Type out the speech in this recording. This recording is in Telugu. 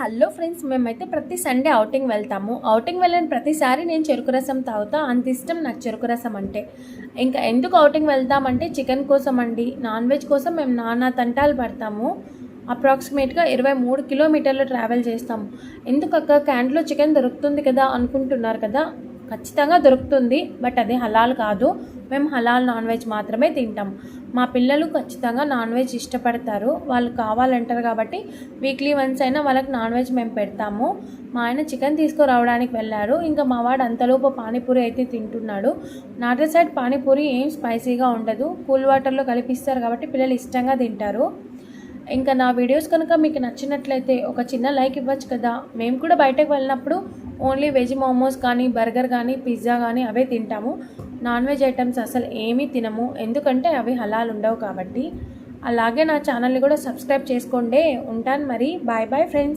హలో ఫ్రెండ్స్ మేమైతే ప్రతి సండే అవుటింగ్ వెళ్తాము. అవుటింగ్ వెళ్ళిన ప్రతిసారి నేను చెరుకు రసం తాగుతా. అంత ఇష్టం నాకు చెరుకు రసం అంటే. ఇంకా ఎందుకు అవుటింగ్ వెళ్తామంటే చికెన్ కోసం అండి. నాన్ వెజ్ కోసం మేము నానా తంటాలు పడతాము. అప్రాక్సిమేట్గా ఇరవై మూడు కిలోమీటర్లు ట్రావెల్ చేస్తాము. ఎందుకక్క క్యాంట్లో చికెన్ దొరుకుతుంది కదా అనుకుంటున్నారు కదా? ఖచ్చితంగా దొరుకుతుంది బట్ అది హలాల్ కాదు. మేము హలాల్ నాన్ వెజ్ మాత్రమే తింటాం. మా పిల్లలు ఖచ్చితంగా నాన్ వెజ్ ఇష్టపడతారు. వాళ్ళు కావాలంటారు కాబట్టి వీక్లీ వన్స్ అయినా వాళ్ళకి నాన్ వెజ్ మేము పెడతాము. మా ఆయన చికెన్ తీసుకురావడానికి వెళ్ళారు ఇంకా మా వాడు అంతలోపు పానీపూరి అయితే తింటున్నాడు. నాటర్ సైడ్ పానీపూరి ఏం స్పైసీగా ఉండదు. కూల్ వాటర్లో కలిపిస్తారు కాబట్టి పిల్లలు ఇష్టంగా తింటారు. ఇంకా నా వీడియోస్ కనుక మీకు నచ్చినట్లయితే ఒక చిన్న లైక్ ఇవ్వచ్చు కదా. మేము కూడా బయటకు వెళ్ళినప్పుడు ఓన్లీ వెజ్ మోమోస్ కానీ బర్గర్ కానీ పిజ్జా కానీ అవే తింటాము. నాన్ వెజ్ ఐటమ్స్ అసలు ఏమీ తినము. ఎందుకంటే అవి హలాల్ ఉండవు కాబట్టి. అలాగే నా ఛానల్ని కూడా సబ్స్క్రైబ్ చేసుకోండి. ఉంటాను మరి. Bye bye friends.